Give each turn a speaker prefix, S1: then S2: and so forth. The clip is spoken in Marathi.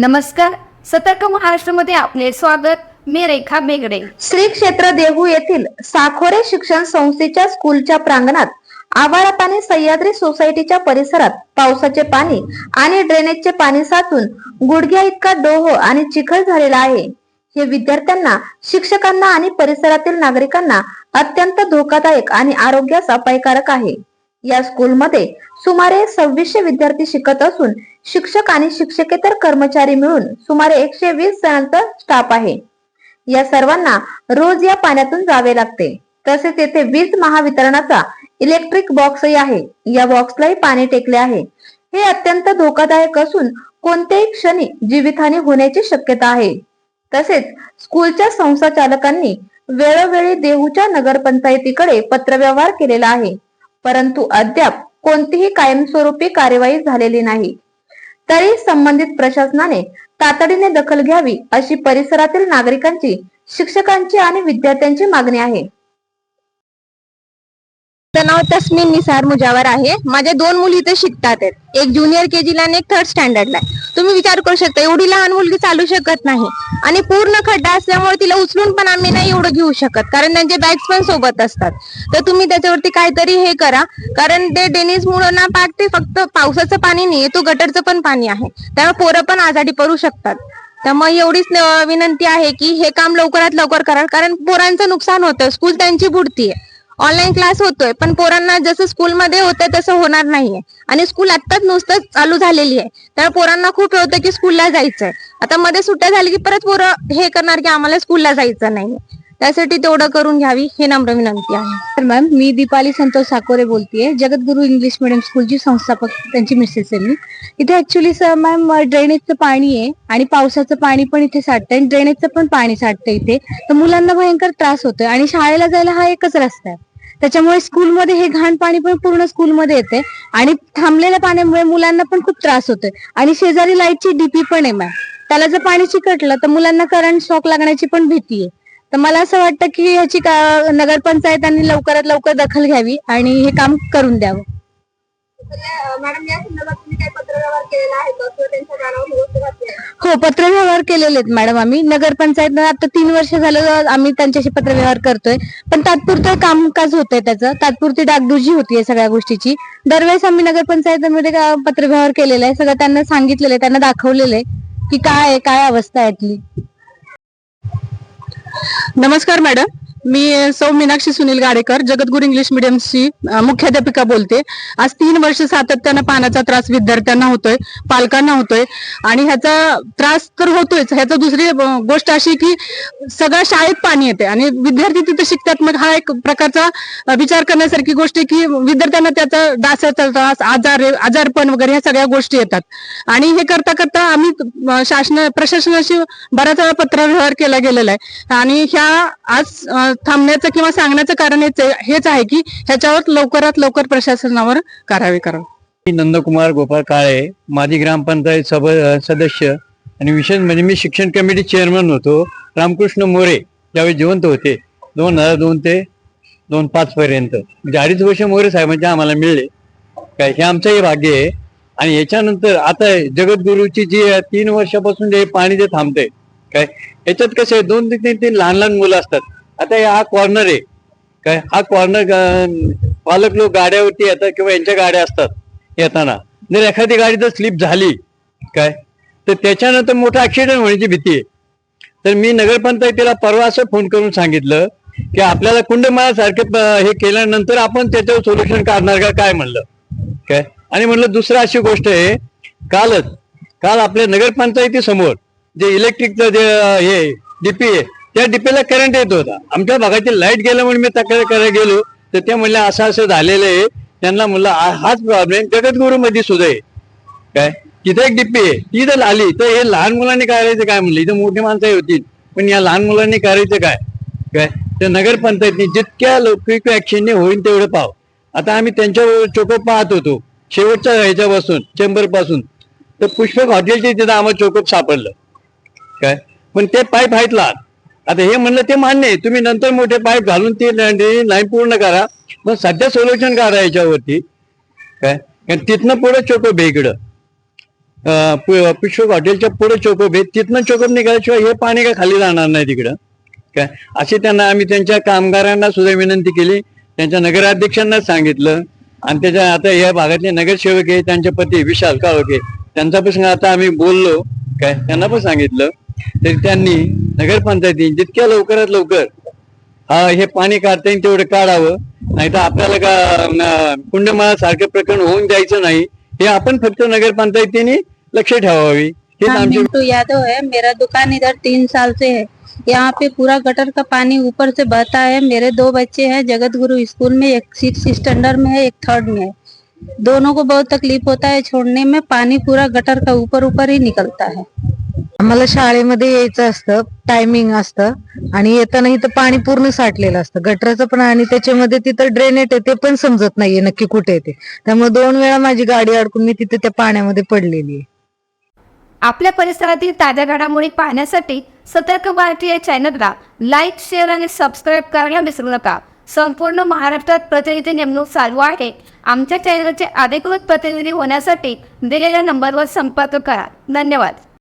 S1: नमस्कार. सतर्क महाराष्ट्रामध्ये आपले स्वागत. मी रेखा बेगडे.
S2: श्री क्षेत्र देहू येथील साखोरे शिक्षण संस्थेच्या स्कूलच्या प्रांगणात आवारा पाणी सह्याद्री सोसायटीच्या परिसरात पावसाचे पाणी आणि ड्रेनेजचे पाणी साचून गुडघ्या इतका डोह आणि चिखल झालेला आहे. हे विद्यार्थ्यांना शिक्षकांना आणि परिसरातील नागरिकांना अत्यंत धोकादायक आणि आरोग्यास अपायकारक आहे. या स्कूलमध्ये सुमारे सव्वीसशे विद्यार्थी शिकत असून शिक्षक आणि शिक्षकेतर कर्मचारी मिळून सुमारे एकशे वीस जणांचा स्टाफ आहे. या सर्वांना रोज या पाण्यातून जावे लागते. तसेच येथे वीज महावितरणाचा इलेक्ट्रिक बॉक्सही आहे. या बॉक्सलाही पाणी टेकले आहे. हे अत्यंत धोकादायक असून कोणत्याही क्षणी जीवितहानी होण्याची शक्यता आहे. तसेच स्कूलच्या संस्था चालकांनी वेळोवेळी देहूच्या नगरपंचायतीकडे पत्रव्यवहार केलेला आहे. परंतु अद्याप कोणतीही कायमस्वरूपी कार्यवाही झालेली नाही. तरी संबंधित प्रशासनाने तातडीने दखल घ्यावी अशी परिसरातील नागरिकांची शिक्षकांची आणि विद्यार्थ्यांची मागणी आहे.
S3: नाव तस्मिन निसार मुजावर आहे. माझ्या दोन मुली इथे शिकतात आहेत. एक ज्युनियर के ला आणि एक थर्ड स्टँडर्डला आहे. तुम्ही विचार करू शकता एवढी लहान मुलगी चालू शकत नाही. आणि पूर्ण खड्डा असल्यामुळे तिला उचलून पण आम्ही नाही एवढं घेऊ शकत कारण त्यांचे बॅग्स पण सोबत असतात. तर तुम्ही त्याच्यावरती काहीतरी हे करा कारण ते डेनिस मुळे ना पाक ते फक्त पावसाचं पाणी नाही तो गटरचं पण पाणी आहे. त्यामुळे पोरं पण आजारी पडू शकतात. त्यामुळे एवढीच विनंती आहे की हे काम लवकरात लवकर करा कारण पोरांचं नुकसान होतं. स्कूल त्यांची बुडतीये. ऑनलाईन क्लास होतोय पण पोरांना जसं स्कूलमध्ये होतं तसं होणार नाहीये. आणि स्कूल आत्ताच नुसतं चालू झालेली आहे. तर पोरांना खूप होतं की स्कूलला जायचंय. आता मध्ये सुट्ट्या झाली की परत पोरं हे करणार की आम्हाला स्कूलला जायचं नाहीये. त्यासाठी तेवढं करून घ्यावी हे नम्र विनंती आहे.
S4: तर मॅम मी दीपाली संतोष साकोरे बोलतेय. जगद्गुरु इंग्लिश मिडियम स्कूलची संस्थापक त्यांची मिसेस आहे मी. इथे ऍक्च्युली मॅम ड्रेनेजचं पाणी आहे आणि पावसाचं पाणी पण इथे साठतंय आणि ड्रेनेजचं पण पाणी साठतं इथे. तर मुलांना भयंकर त्रास होतोय आणि शाळेला जायला हा एकच रस्ता आहे. त्याच्यामुळे स्कूलमध्ये हे घाण पाणी पण पूर्ण स्कूलमध्ये येते. आणि थांबलेल्या पाण्यामुळे मुलांना पण खूप त्रास होतोय. आणि शेजारी लाईटची डीपी पण आहे मॅम त्याला जर पाणी चिकटलं तर मुलांना करंट शॉक लागण्याची पण भीती आहे. तर मला असं वाटतं की ह्याची का- नगरपंचायतांनी लवकरात लवकर दखल घ्यावी आणि हे काम करून द्यावं.
S3: मॅडम या संदर्भात घातली आहे?
S4: हो पत्रव्यवहार केलेले आहेत मॅडम आम्ही. नगरपंचायत आता तीन वर्ष झालं आम्ही त्यांच्याशी पत्रव्यवहार करतोय. पण तात्पुरतं कामकाज होतंय त्याचं. तात्पुरती डागडुजी होतीये सगळ्या गोष्टीची. दरवेळेस आम्ही नगरपंचायतीमध्ये पत्रव्यवहार केलेला आहे. सगळं त्यांना सांगितलेलं आहे त्यांना दाखवलेलं आहे की काय आहे काय अवस्था आहे यातली
S5: नमस्कार मॅडम. मी सौ मीनाक्षी सुनील गाडेकर जगद्गुरू इंग्लिश मिडियमची मुख्याध्यापिका बोलते. आज तीन वर्ष सातत्यानं पाण्याचा त्रास विद्यार्थ्यांना होतोय पालकांना होतोय आणि ह्याचा त्रास तर होतोयच. ह्याचा दुसरी गोष्ट अशी की सगळ्या शाळेत पाणी येते आणि विद्यार्थी तिथे शिकतात. मग हा एक प्रकारचा विचार करण्यासारखी गोष्ट आहे की विद्यार्थ्यांना त्याचा डासाचा त्रास आजार आजारपण वगैरे ह्या सगळ्या गोष्टी येतात. आणि हे करता करता आम्ही शासन प्रशासनाशी बऱ्याच वेळा पत्रव्यवहार केला गेलेला आहे. आणि ह्या आज थांबण्याचं किंवा सांगण्याचं कारण हेच आहे- हेच आहे की ह्याच्यावर लवकरात लवकर प्रशासनावर कारवाई करावी.
S6: मी नंदकुमार गोपाळ काळे माजी ग्रामपंचायत सभ सदस्य आणि विशेष म्हणजे मी शिक्षण कमिटी चेअरमन होतो. रामकृष्ण मोरे ज्यावेळी जिवंत होते दोन हजार दोन ते दोन पाच पर्यंत. म्हणजे अडीच वर्ष मोरे साहेबांचे आम्हाला मिळले. काय हे आमचंही भाग्य आहे. आणि याच्यानंतर आता जगद्गुरूची जी तीन वर्षापासून जे पाणी जे थांबतंय काय याच्यात कसं आहे दोन तीन तीन लहान लहान मुलं असतात. आता हे हा कॉर्नर आहे. काय हा कॉर्नर पालक लोक गाड्यावरती येतात किंवा यांच्या गाड्या असतात येताना. जर एखादी गाडी जर स्लिप झाली काय तर त्याच्यानंतर मोठा ऍक्सिडेंट होण्याची भीती आहे. तर मी नगरपंचायतीला परवा असं फोन करून सांगितलं की आपल्याला कुंडमाळासारखे हे केल्यानंतर आपण त्याच्यावर सोल्युशन काढणार का काय म्हणलं. काय आणि म्हणलं दुसरं अशी गोष्ट आहे कालच काल आपल्या नगरपंचायती समोर जे इलेक्ट्रिकचं जे अं, हे डीपी आहे त्या डिपेला करंट येत होता. आमच्या भागाची लाइट गेल्यामुळे मी तक्रार करायला गेलो. तर ते म्हणले असं असं झालेलं आहे. त्यांना म्हणलं हाच प्रॉब्लेम जगद्गुरू मध्ये सुद्धा आहे. काय? तिथे एक डिप्पी आहे. ती जर आली. तर हे लहान मुलांनी करायचं काय म्हणलं? इथं मोठी माणसं होती. पण या लहान मुलांनी करायचं काय? काय? तर नगरपंचायतनी जितक्या लौकिक ऍक्शनने होईल तेवढं पाव. आता आम्ही त्यांच्या चोकोप पाहत होतो. शेवटच्या ह्याच्यापासून चेंबरपासून तर पुष्पक हॉटेलचे तिथं आम्हाला चोकोप सापडलं. काय? पण ते पाईप आहेत लहान. आता हे म्हणलं ते मान्य आहे. तुम्ही नंतर मोठे पाईप घालून ते लाईन पूर्ण करा. मग सध्या सोल्युशन काढा याच्यावरती? काय? कारण तिथनं पुढे चोकोप भे इकडं. पिशोक हॉटेलच्या पुढे चोकप आहे तिथनं चोकप निघाल्याशिवाय हे पाणी काय खाली जाणार नाही तिकडं. काय? असे त्यांना आम्ही त्यांच्या कामगारांना सुद्धा विनंती केली. त्यांच्या नगराध्यक्षांना सांगितलं. आणि त्याच्या आता या भागातले नगरसेवक आहे त्यांचे पती विशाल काळोखे. त्यांचा प्रसंग आता आम्ही बोललो. काय? त्यांना पण सांगितलं. तरी त्यांनी नगरपंचायती जितक्या लवकरात लवकर हा हे पाणी काढता येईल तेवढं काढावं. नाही तर आपल्याला का कुंडमाळा सारखं प्रकरण होऊन द्यायचं नाही. हे आपण फक्त नगरपंचायतीने लक्ष ठेवावी. हेच
S7: हाँ, मिंटू यादव है मेरा दुकान इधर तीन साल से है. यहाँ पे पूरा गटर का पानी ऊपर से बहता है. मेरे दो बच्चे हैं जगत गुरु स्कूल में एक सिक्स स्टैंडर्ड में है एक थर्ड में है. दोनों को बहुत तकलीफ़ होता है छोड़ने में पानी पूरा गटर का ऊपर ऊपर ही निकलता है।
S8: आम्हाला शाळेमध्ये यायचं असतं टायमिंग असतं आणि येताना इथं पाणी पूर्ण साठलेलं असतं. गटराचं पण आणि त्याच्यामध्ये तिथं ड्रेनेट आहे ते पण समजत नाहीये नक्की कुठे येते. त्यामुळे दोन वेळा माझी गाडी अडकून मी तिथे त्या पाण्यामध्ये पडलेली आहे.
S1: आपल्या परिसरातील ताज्या घडामोडी पाहण्यासाठी सतर्क भारती या चॅनलला लाईक शेअर आणि सबस्क्राईब करायला विसरू नका. संपूर्ण महाराष्ट्रात प्रतिनिधी नेमणूक चालू आहे. आमच्या चॅनलचे अधिकृत प्रतिनिधी होण्यासाठी दिलेल्या नंबरवर संपर्क करा. धन्यवाद.